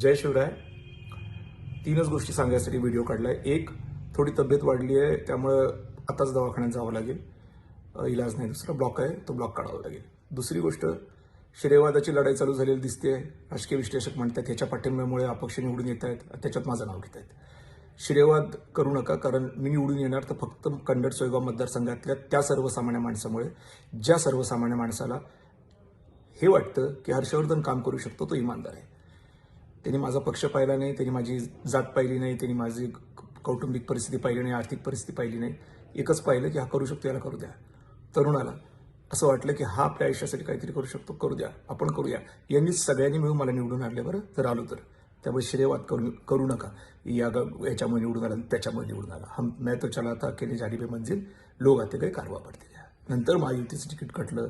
जय शिवराय. तीनच गोष्टी सांगण्यासाठी व्हिडिओ काढला आहे एक थोडी तब्येत वाढली आहे त्यामुळं आताच दवाखान्यात जावं लागेल. इलाज नाही. दुसरा ब्लॉक आहे तो ब्लॉक काढावा लागेल. दुसरी गोष्ट श्रेयवादाची लढाई चालू झालेली दिसते राजकीय विश्लेषक म्हणतात ह्याच्या पाठिंब्यामुळे अपक्ष निवडून येत आहेत त्याच्यात माझं नाव घेत आहेत. श्रेयवाद करू नका कारण मी निवडून येणार तर फक्त कन्नड सोयगाव मतदारसंघातल्या त्या सर्वसामान्य माणसामुळे ज्या सर्वसामान्य माणसाला हे वाटतं की हर्षवर्धन काम करू शकतो तो इमानदार आहे. त्यांनी माझा पक्ष पाहिला नाही त्यांनी माझी जात पाहिली नाही त्यांनी माझी कौटुंबिक परिस्थिती पाहिली नाही आर्थिक परिस्थिती पाहिली नाही. एकच पाहिलं की हा करू शकतो याला करू द्या. तरुणाला असं वाटलं की हा आपल्या आयुष्यासाठी काहीतरी करू शकतो करू द्या आपण करूया. यांनी सगळ्यांनी मिळून मला निवडून आणले बरं जर आलो तर. त्यामुळे श्रेयवाद करू करू नका. या याच्यामुळे निवडून आला त्याच्यामुळे निवडून आला. हम मैं तो चला था अकेले जारी पे मंजिल. लोक आते काही कारवा पडते नंतर महायुतीचं तिकीट कटलं.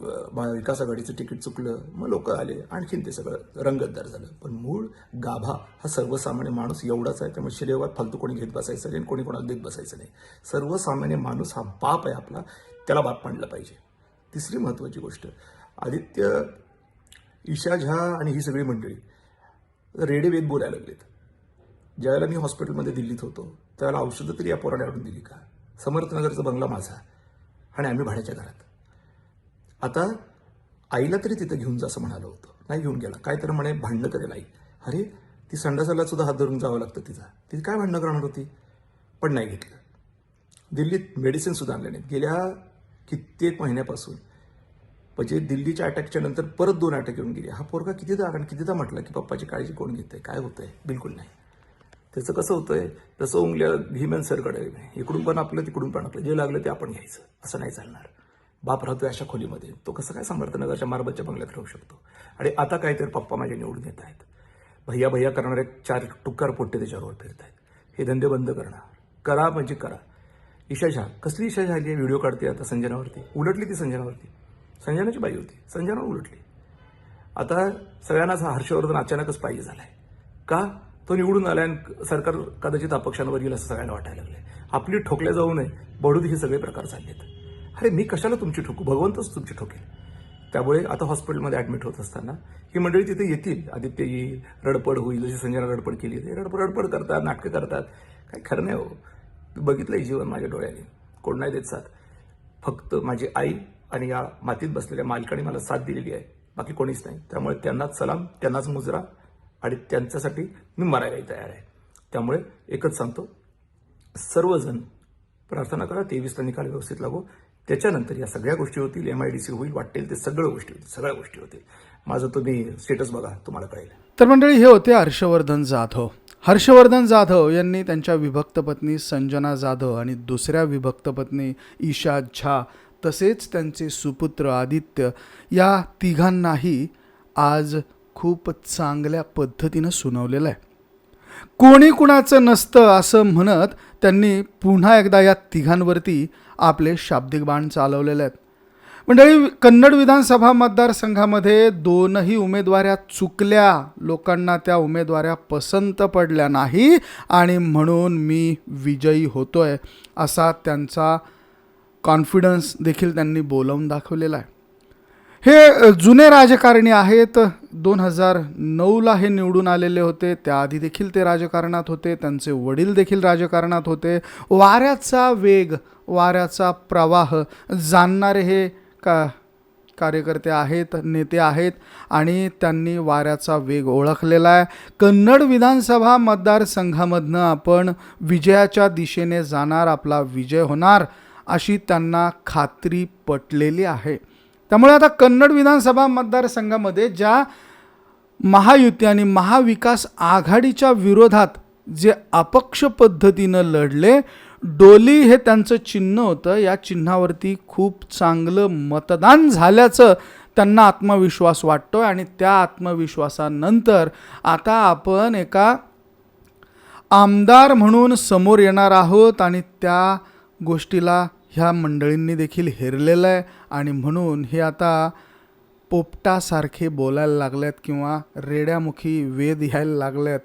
महाविकास आघाडीचं तिकीट चुकलं मग लोक आले आणखीन ते सगळं रंगतदार झालं. पण मूळ गाभा हा सर्वसामान्य माणूस एवढाच आहे त्यामुळे श्रेयवाद फालतू कोणी घेत बसायचं नाही आणि कोणी कोणाला देत बसायचं नाही. सर्वसामान्य माणूस हा बाप आहे आपला त्याला बाप मांडला पाहिजे. तिसरी महत्त्वाची गोष्ट आदित्य ईशा झा आणि ही सगळी मंडळी रेडे बोलायला लागलेत. ज्यावेळेला मी हॉस्पिटलमध्ये दिल्लीत होतो त्यावेळेला औषधं तरी या पोराने आणून दिली का? समर्थनगरचा बंगला माझा आणि आम्ही भाड्याच्या घरात. आता आईला तरी तिथं घेऊन जा असं म्हणालं होतं. नाही घेऊन गेला. काय तर म्हणे भांडणं करेल आई. अरे ती संडासाला सुद्धा हात धरून जावं लागतं तिचा. ती काय भांडणं करणार होती? पण नाही घेतलं. दिल्लीत मेडिसिनसुद्धा आणले नाहीत. गेल्या कित्येक महिन्यापासून. म्हणजे दिल्लीच्या अटॅकच्या नंतर परत दोन अटॅक येऊन गेली. हा पोरगा कितीदा कारण कितीदा म्हटलं की पप्पाची काळजी कोण घेतंय? काय होतंय? बिलकुल नाही. त्याचं कसं होतंय? जसं उंगल्या भीमन सरकडे इकडून पण आपलं तिकडून पण आपलं. जे लागलं ते आपण घ्यायचं. असं नाही चालणार. बाप राहतोय अशा खोलीमध्ये. तो कसं काय समर्थनगरच्या मार्बलच्या बंगल्यात राहू शकतो? आणि आता काय तर पप्पा माझे निवडून येत आहेत. भैया भैया करणारे चार टुक्कार पोट्टे त्याच्यावर फिरत आहेत. हे धंदे बंद करणार करा म्हणजे करा. इशा झा कसली इशा झाली आहे? व्हिडिओ काढते आता संजनावरती. उलटली ती संजनावरती. संजनाची बाई होती. संजनावर उलटली. आता सगळ्यांनाच हा हर्षवर्धन अचानकच पाहिजे झालाय. का? तो निवडून आलाय आणि सरकार कदाचित अपक्षांवर येईल असं सगळ्यांना वाटायला लागलंय. आपली ठोकल्या जाऊ नये. बडूद हे सगळे प्रकार चाललेत. अरे मी कशाला तुमची ठोकू? भगवंतच तुमची ठोकेल. त्यामुळे आता हॉस्पिटलमध्ये ॲडमिट होत असताना ही मंडळी तिथे येतील. आदित्य येईल रडपड होईल. जशी संजना रडपड केली ते रडपड रडपड करतात नाटकं करतात. काय खरं नाही हो. बघितलंय जीवन माझ्या डोळ्याने. कोण नाही देत साथ. फक्त माझी आई आणि या मातीत बसलेल्या मालकाने मला साथ दिलेली आहे. बाकी कोणीच नाही. त्यामुळे त्यांनाच सलाम त्यांनाच मुजरा आणि त्यांच्यासाठी मी मरायलाही तयार आहे. त्यामुळे एकच सांगतो सर्वजण प्रार्थना करा तेवीसला निकाल व्यवस्थित लागो. त्याच्यानंतर या सगळ्या गोष्टी होतील एम आय डी सी होईल वाटेल ते सगळ्या गोष्टी होतील सगळ्या गोष्टी होतील. माझं तुम्ही स्टेटस बघा तुम्हाला कळेल. तर मंडळी हे होते हर्षवर्धन जाधव. हर्षवर्धन जाधव यांनी त्यांच्या विभक्त पत्नी संजना जाधव आणि दुसऱ्या विभक्त पत्नी ईशा झा तसेच त्यांचे सुपुत्र आदित्य या तिघांनाही आज खूप चांगल्या पद्धतीनं सुनावलेलं आहे. कोणी कुणाचं नसतं असं म्हणत त्यांनी पुन्हा एकदा या तिघांवरती आपले शाब्दिक बाण चालवलेले आहेत. मंडळी कन्नड विधानसभा मतदारसंघामध्ये दोनही उमेदवाऱ्या चुकल्या. लोकांना त्या उमेदवाऱ्या पसंत पडल्या नाही आणि म्हणून मी विजयी होतोय असा त्यांचा कॉन्फिडन्स देखील त्यांनी बोलवून दाखवलेला आहे. हे जुने राजकारणी आहेत. दोन हजार नऊला हे निवडून आलेले होते. त्याआधी देखील ते राजकारणात होते. त्यांचे वडील देखील राजकारणात होते. वाऱ्याचा वेग वाऱ्याचा प्रवाह जाणणारे हे का कार्यकर्ते आहेत नेते आहेत आणि त्यांनी वाऱ्याचा वेग ओळखलेला आहे. कन्नड विधानसभा मतदारसंघामधनं आपण विजयाच्या दिशेने जाणार आपला विजय होणार अशी त्यांना खात्री पटलेली आहे. त्यामुळे आता कन्नड विधानसभा मतदारसंघामध्ये ज्या महायुती आणि महाविकास आघाडीच्या विरोधात जे अपक्ष पद्धतीनं लढले डोली हे त्यांचं चिन्ह होतं. या चिन्हावरती खूप चांगलं मतदान झाल्याचं त्यांना आत्मविश्वास वाटतो आणि त्या आत्मविश्वासानंतर आता आपण एका आमदार म्हणून समोर येणार आहोत आणि त्या गोष्टीला ह्या मंडळींनी देखील हेरलेलं आहे आणि म्हणून हे आता पोपटासारखे बोलायला लागल्यात किंवा रेड्यामुखी वेध यायला लागल्यात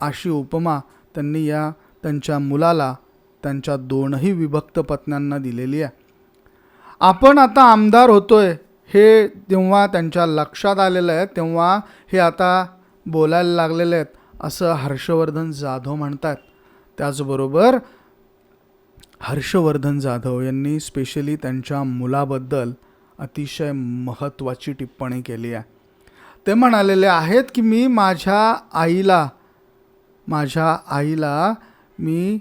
अशी उपमा त्यांनी या त्यांच्या मुलाला त्यांच्या दोनही विभक्त पत्न्यांना दिलेली आहे. आपण आता आमदार होतोय हे जेव्हा त्यांच्या लक्षात आलेलं आहे तेव्हा हे आता बोलायला लागलेले आहेत असं हर्षवर्धन जाधव म्हणतात त्याचबरोबर हर्षवर्धन जाधव यांनी स्पेशली त्यांच्या मुलाबद्दल अतिशय महत्त्वाची टिप्पणी केली आहे. ते म्हणालेले आहेत की मी माझ्या आईला माझ्या आईला मी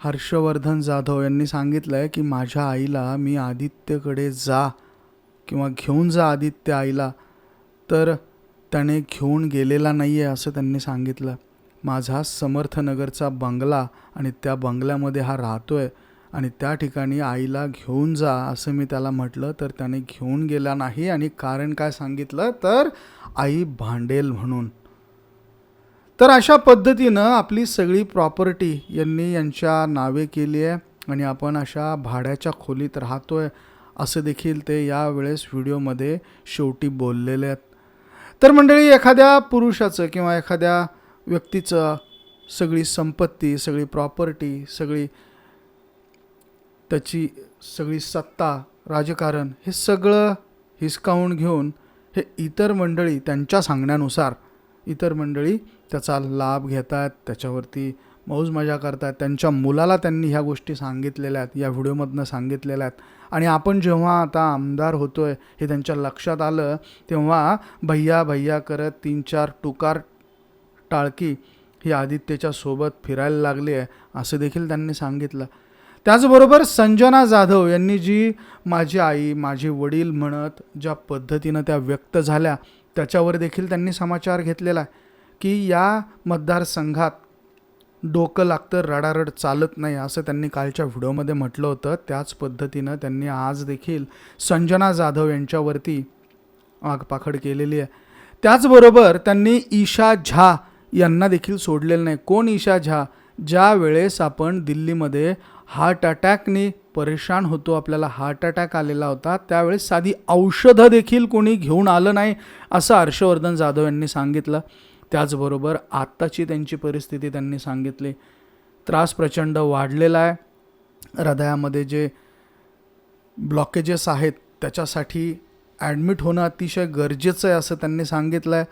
हर्षवर्धन जाधव यांनी सांगितलं आहे की माझ्या आईला मी आदित्यकडे जा किंवा घेऊन जा आदित्य आईला तर त्याने घेऊन गेलेला नाही आहे असं त्यांनी सांगितलं. माझा समर्थनगरचा बंगला आणि त्या बंगल्यामध्ये हा राहतो आहे आणि त्या ठिकाणी आईला घेऊन जा असं मी त्याला म्हटलं तर त्याने घेऊन गेला नाही. आणि कारण काय सांगितलं? तर आई भांडेल म्हणून. तर अशा पद्धतीनं आपली सगळी प्रॉपर्टी यांनी यांच्या नावे केली आहे आणि आपण अशा भाड्याच्या खोलीत राहतोय असं देखील ते यावेळेस व्हिडिओमध्ये शेवटी बोललेले आहेत. तर मंडळी एखाद्या पुरुषाचं किंवा एखाद्या व्यक्तीचं सगळी संपत्ती सगळी प्रॉपर्टी सगळी त्याची सगळी सत्ता राजकारण हे सगळं हिसकावून घेऊन हे इतर मंडळी त्यांच्या सांगण्यानुसार इतर मंडळी त्याचा लाभ घेत आहेत त्याच्यावरती मौज मजा करतात त्यांच्या मुलाला त्यांनी ह्या गोष्टी सांगितलेल्या आहेत या व्हिडिओमधनं सांगितलेल्या आहेत. आणि आपण जेव्हा आता आमदार होतो आहे हे त्यांच्या लक्षात आलं तेव्हा भैया भैया करत तीन चार टुकार टाळकी ही आदित्यच्या सोबत फिरायला लागली आहे असं देखील त्यांनी सांगितलं. त्याचबरोबर संजना जाधव यांनी जी माझी आई माझे वडील म्हणत ज्या पद्धतीनं त्या व्यक्त झाल्या त्याच्यावर देखील त्यांनी समाचार घेतलेला आहे की या मतदारसंघात डोकं लागतं रडारड चालत नाही असं त्यांनी कालच्या व्हिडिओमध्ये म्हटलं होतं. त्याच पद्धतीनं त्यांनी आज देखील संजना जाधव यांच्यावरती आगपाखड केलेली आहे. त्याचबरोबर त्यांनी ईशा झा यांना देखील सोडलेलं नाही. कोण ईशा झा? ज्या वेळेस आपण दिल्लीमध्ये हार्ट अटॅकने परेशान होतो आपल्याला हार्ट अटॅक आलेला होता. त्यावेळेस साधी औषधं देखील कोणी घेऊन आलं नाही असं हर्षवर्धन जाधव यांनी सांगितलं. त्याचबरोबर आत्ताची त्यांची परिस्थिती त्यांनी सांगितली. त्रास प्रचंड वाढलेला आहे. हृदयामध्ये जे ब्लॉकेजेस आहेत त्याच्यासाठी ॲडमिट होणं अतिशय गरजेचं आहे असं त्यांनी सांगितलं आहे.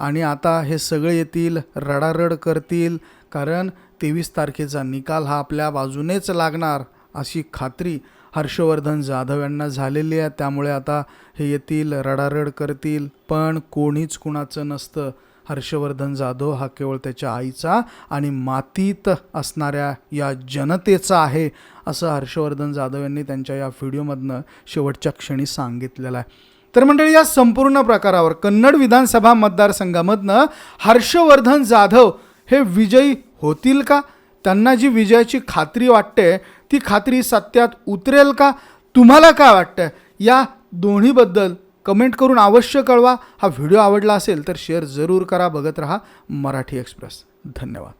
आणि आता हे सगळे येतील रडारड करतील कारण तेवीस तारखेचा निकाल हा आपल्या बाजूनेच लागणार अशी खात्री हर्षवर्धन जाधव यांना झालेली आहे. त्यामुळे आता हे येतील रडारड करतील पण कोणीच कुणाचं नसतं. हर्षवर्धन जाधव हा केवळ त्याच्या आईचा आणि मातीत असणाऱ्या या जनतेचा आहे असं हर्षवर्धन जाधव यांनी त्यांच्या या व्हिडिओमधनं शेवटच्या क्षणी सांगितलेलं आहे. तर मंडळी या संपूर्ण प्रकारावर कन्नड विधानसभा मतदारसंघामधनं हर्षवर्धन जाधव हे विजयी होतील का? त्यांना जी विजयाची खात्री वाटते ती खात्री सत्यात उतरेल का? तुम्हाला काय वाटतं या दोन्हीबद्दल कमेंट करून अवश्य कळवा. हा व्हिडिओ आवडला असेल तर शेअर जरूर करा. बघत रहा मराठी एक्सप्रेस. धन्यवाद.